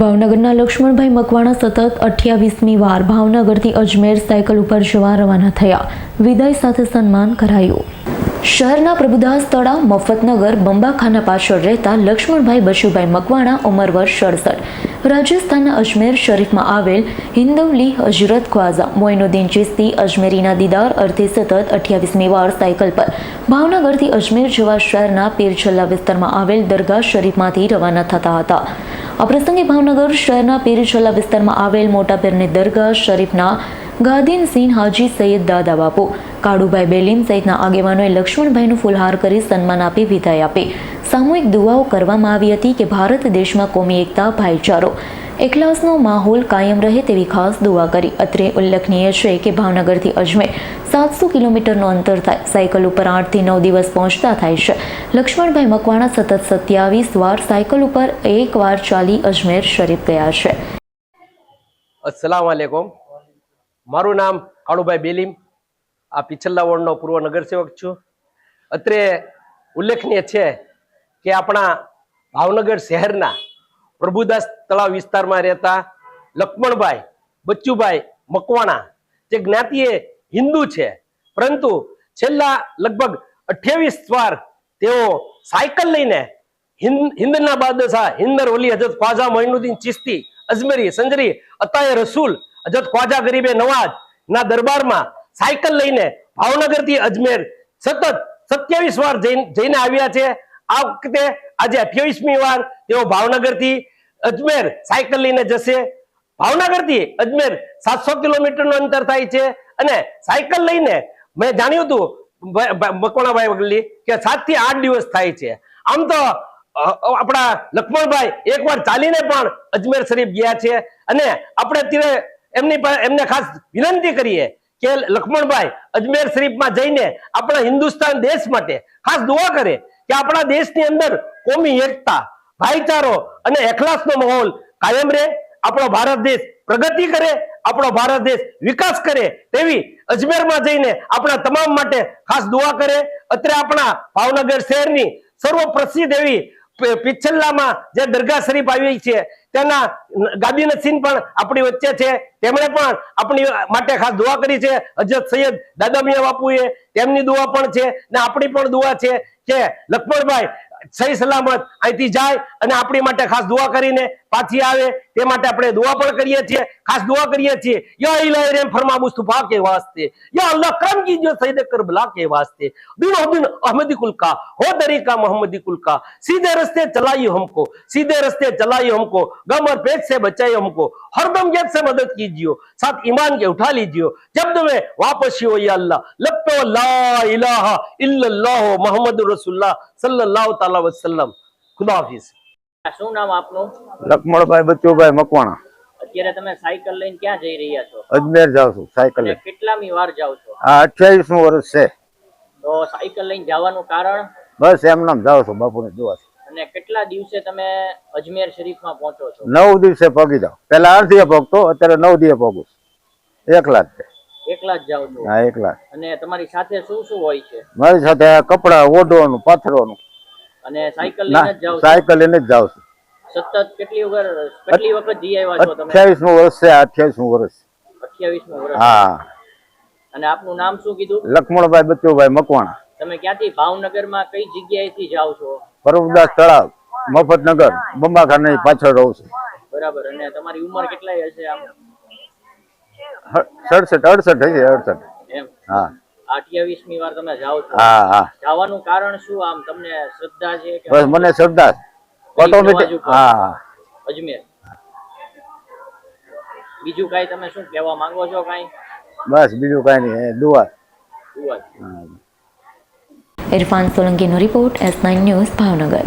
ભાવનગરના લક્ષ્મણભાઈ મકવાણા સતત અઠ્યાવીસમી વાર ભાવનગરથી અજમેર સાયકલ ઉપર જવા રવાના થયા. વિદાય સાથે સન્માન કરાયું. શહેરના પ્રભુદાસ તળાવ મફતનગર, બંબાખાના પાછળ રહેતા લક્ષ્મણભાઈ બચુભાઈ મકવાણા ઉંમર વર્ષ સડસઠ. રાજસ્થાનના અજમેર શરીફમાં આવેલ હિન્દવલી હજરત ખ્વાઝા, મોઇનુદ્દીન ચિસ્તી અજમેરીના દીદાર અર્થે સતત અઠ્યાવીસમી વાર સાયકલ પર. ભાવનગરથી અજમેર જેવા શહેરના પીરછલ્લા વિસ્તારમાં આવેલ દરગાહ શરીફમાંથી રવાના થતા હતા. આ પ્રસંગે ભાવનગર શહેરના પેરીછોલા વિસ્તારમાં આવેલ મોટા પીરની દરગાહ શરીફના ગાદીન સિંહ હાજી સૈયદ દાદા બાપુ, કાળુભાઈ બેલીમ સહિતના આગેવાનોએ લક્ષ્મણભાઈનું ફુલહાર કરી સન્માન આપી વિદાય આપી. સામૂહિક દુઆઓ કરવામાં આવી હતી કે ભારત દેશમાં કોમી એકતા, ભાઈચારો એકલાસનો માહોલ કાયમ રહે તેવી ખાસ દુઆ કરી. અત્રે ઉલ્લેખનીય છે કે ભાવનગરથી અજમેર સાતસો કિલોમીટરનું અંતર થાય. સાયકલ ઉપર આઠથી નવ દિવસ પહોંચતા થાય છે. લક્ષ્મણભાઈ મકવાણા સતત સત્યાવીસ વાર સાયકલ ઉપર એક વાર ચાલી અજમેર શરીફ ગયા છે. અસલામ આલેકુમ મારું નામ કાળુભાઈ બેલીમ. આ પિછલ્લા વોર્ડનો પૂર્વ નગરસેવક છું. અત્રે ઉલ્લેખનીય છે કે આપણા ભાવનગર શહેરના પ્રભુદાસ તળાવ વિસ્તારમાં રહેતા લક્ષ્મણભાઈ, બચ્ચુભાઈ મકવાણા જે જ્ઞાતિએ હિન્દુ છે. પરંતુ છેલ્લા લગભગ અઠ્યાવીસ વાર તેઓ સાયકલ લઈને હિન્દ, હિન્દના બાદશાહ હિન્દર ઓલી હજરત ખ્વાજા મોઇનુદ્દીન ચિસ્તી અજમેરી, સંજરી, અતાય રસૂલ, હજરત ખ્વાજા ગરીબે નવાજ ના દરબારમાં સાયકલ લઈને ભાવનગરથી અજમેર સતત સત્યાવીસ વાર જઈને આવ્યા છે. આ વખતે આજે અઠ્યાવીસમી વાર તેઓ ભાવનગરથી અજમેર સાયકલ લઈને જશે. ભાવનગરથી અજમેર સાતસો કિલોમીટરનું અંતર થાય છે અને સાયકલ લઈને મેં જાણ્યું હતું મકવાણાભાઈ વગલી કે સાતથી આઠ દિવસ થાય છે. આમ તો આપણા લક્ષ્મણભાઈ એકવાર ચાલીને પણ અજમેર શરીફ ગયા છે અને આપણે અત્યારે એમની એમને ખાસ વિનંતી કરીએ કે લક્ષ્મણભાઈ અજમેર શરીફમાં જઈને આપણા હિન્દુસ્તાન દેશ માટે ખાસ દુઆ કરે કે આપણા દેશની અંદર કોમી એકતા, ભાઈચારો અને એખલાસનો માહોલ કાયમ રહે, આપણો ભારત દેશ પ્રગતિ કરે, આપણો ભારત દેશ વિકાસ કરે તેવી અજમેરમાં જઈને આપણા તમામ માટે ખાસ દુઆ કરે. અત્રે આપણા ભાવનગર શહેરની સર્વ પ્રસિદ્ધ એવી પિચ્છલ્લામાં જે દરગાહ શરીફ આવી છે, તેના ગાદી નસીન પણ આપણી વચ્ચે છે. તેમણે પણ આપણી માટે ખાસ દુઆ કરી છે. હજરત સૈયદ દાદા મિયા બાપુએ તેમની દુઆ પણ છે ને આપણી પણ દુઆ છે. કે લખપતભાઈ સહી સલામત અહીંથી જાય અને આપણી માટે ખાસ દુઆ કરીને પાછી આવે, તે માટે આપણે દુઆ પણ કરીએ છીએ, ખાસ દુઆ કરીએ છીએ. યા ઇલાહી રેમ ફરમા મુસ્તફા के वास्ते या अल्लाह करम कीजिए सईद करबला के वास्ते बिनो बिन अहमदी कुल का हो तरीका मोहम्मदी कुल का सीधे रस्ते चलाइए हमको सीधे रस्ते चलाइए हमको गम और पेट से बचाइए हमको हरदम जब से मदद कीजिए साथ ईमान के उठा लीजिए जब तुम्हें वापसी हो या अल्लाह लब तो ला इलाहा इल्लल्लाह मोहम्मद रसूलुल्लाह सल्लल्लाहु तआला वसल्लम खुदा શું નામ આપનું? લખમણભાઈ બચ્ચુભાઈ મકવાણા. અત્યારે તમે સાયકલ લઈને ક્યાં જઈ રહ્યા છો? અજમેર જાવ છું સાયકલ લઈને. કેટલામી વાર જાવ છો? આ અઠ્યાવીસમું વર્ષ છે. તો સાયકલ લઈને જવાનું કારણ? બસ એમ નામ જાવ છું બાપુની દુઆથી અને કેટલા દિવસે તમે અજમેર શરીફમાં પહોંચો છો? નવ દિવસે પગી જાવ. પેલા આઠ દિવસે પગતો અત્યારે નવ દિવસે પગું એકલા જ છે. એકલા જ જાવ છો? હા એકલા અને તમારી સાથે શું શું હોય છે? મારી સાથે કપડા ઓઢવાનું પાથરવાનું. અને સાયકલ લઈને જ જાવ સાયકલ લઈને જ જાવ છું. સતત કેટલી વખત કેટલી વખત જઈ આવ્યા છો તમે? અઠ્યાવીસમું વર્ષ છે અઠ્યાવીસમું વર્ષ. અઠ્યાવીસમું વર્ષ. હા. અને આપનું નામ શું કીધું? લક્ષ્મણભાઈ બચ્ચુભાઈ મકવાણા. તમે ક્યાંથી ભાવનગરમાં કઈ જગ્યાએથી જાવ છો? પરમદાસ તળાવ મફતનગર બંબાખાના પાછળ રહું છું. બરાબર. અને તમારી ઉંમર કેટલાય હશે આમ? સડસઠ અડસઠ હશે અડસઠ. એમ. હા. અઠ્યાવીસમી વાર તમે જાઓ છો. હા હા. જવાનું કારણ શું? આમ તમને શ્રદ્ધા છે કે બસ મને શ્રદ્ધા ઓટોમેટિક હા અજમેર. બીજું કાઈ તમે શું કહેવા માંગો છો કાઈ? બસ બીજું કાઈ નહીં. દુઆ. દુઆ હા. Irfan સોલંકીનો report S nine news Bhavnagar.